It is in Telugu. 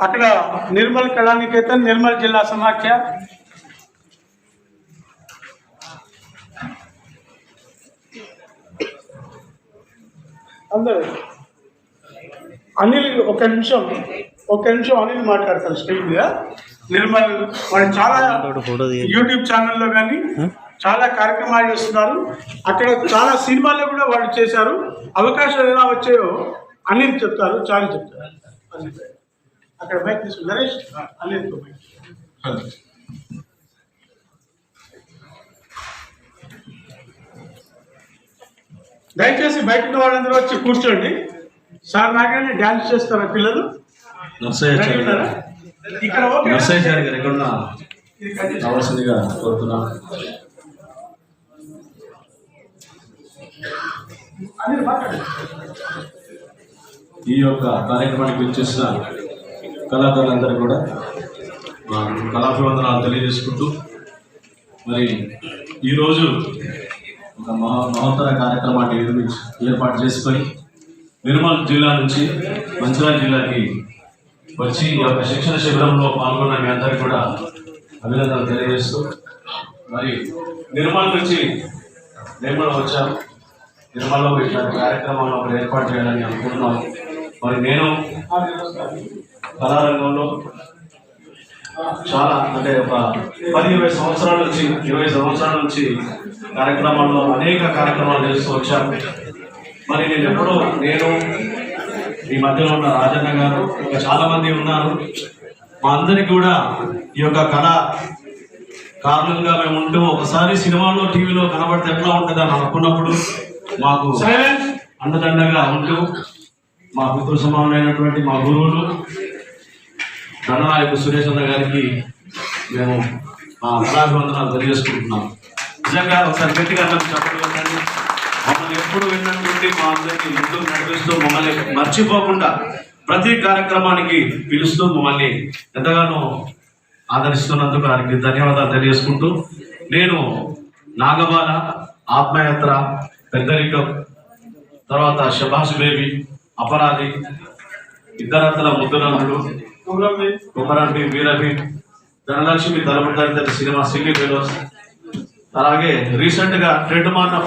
అక్కడ నిర్మల్ కళానికేతన్ నిర్మల్ జిల్లా సమాఖ్య. అందరూ అనిల్ ఒక నిమిషం ఒక నిమిషం అనిల్ మాట్లాడతాను మీద. నిర్మల్ వాడు చాలా యూట్యూబ్ ఛానల్లో కానీ చాలా కార్యక్రమాలు చేస్తున్నారు. అక్కడ చాలా సినిమాల్లో కూడా వాళ్ళు చేశారు. అవకాశాలు ఎలా వచ్చాయో అనిల్ చెప్తారు చాలా చెప్తారు. అక్కడ బైక్ తీసుకు నరేష్ అనిల్ దయచేసి బయట ఉన్న వాళ్ళందరూ వచ్చి కూర్చోండి. సార్ నాగానే డ్యాన్స్ చేస్తారా పిల్లలు? ఇక్కడ ఓకే. నర్సయ్యాచార్య గారు చేసి- రావాల్సిందిగా కోరుతున్నాను ఈ యొక్క కార్యక్రమానికి వచ్చేసిన కళాకారులందరూ కూడా మా కళాభివందనాలు తెలియజేసుకుంటూ మరి ఈరోజు ఒక మహా మహోత్తర కార్యక్రమాన్ని నిర్మించి ఏర్పాటు చేసుకొని నిర్మల్ జిల్లా నుంచి మంచిర్యాల జిల్లాకి వచ్చి ఈ యొక్క శిక్షణ శిబిరంలో పాల్గొన్న మీ అందరికీ కూడా అభినందనలు తెలియజేస్తూ మరి నిర్మల్ నుంచి మేము కూడా నిర్మల్లో ఇట్లాంటి కార్యక్రమాలను ఒకటి ఏర్పాటు చేయాలని అనుకుంటున్నాను మరి నేను కళారంగంలో చాలా అంటే ఒక పది ఇరవై సంవత్సరాల నుంచి ఇరవై సంవత్సరాల నుంచి కార్యక్రమాల్లో అనేక కార్యక్రమాలు చేస్తూ వచ్చాను. మరి నేను ఎప్పుడో నేను ఈ మధ్యలో ఉన్న రాజన్న గారు ఇంకా చాలా మంది ఉన్నారు. మా అందరికి కూడా ఈ యొక్క కళ కారణంగా మేము ఉంటూ ఒకసారి సినిమాలో టీవీలో కనబడితే ఎట్లా ఉంటుంది అని అనుకున్నప్పుడు మాకు అండదండగా ఉంటూ మా పితృ సమానమైనటువంటి మా గురువులు దండనాయకు సురేష్ అన్న గారికి మేము మా కళాభివందనాలు తెలియజేసుకుంటున్నాం నిజంగా ఒకసారి గట్టిగా చెప్పండి. మమ్మల్ని ఎప్పుడు విన్నటువంటి మా అందరికీ ముందుకు నడిపిస్తూ మమ్మల్ని మర్చిపోకుండా ప్రతి కార్యక్రమానికి పిలుస్తూ మమ్మల్ని ఎంతగానో ఆదరిస్తున్నందుకు వారికి ధన్యవాదాలు తెలియజేసుకుంటూ నేను నాగబాల ఆత్మయాత్ర పెద్దరికం తర్వాత శభాష్ బేబీ అపరాధి ఇద్దరంతల ముద్దునందుడు కుమ్రంబి కుమరంబి వీరభి ధనలక్ష్మి తలపడి సినిమా సిల్లీ ఫెలోస్. అలాగే రీసెంట్గా ట్రెండ్ మారిన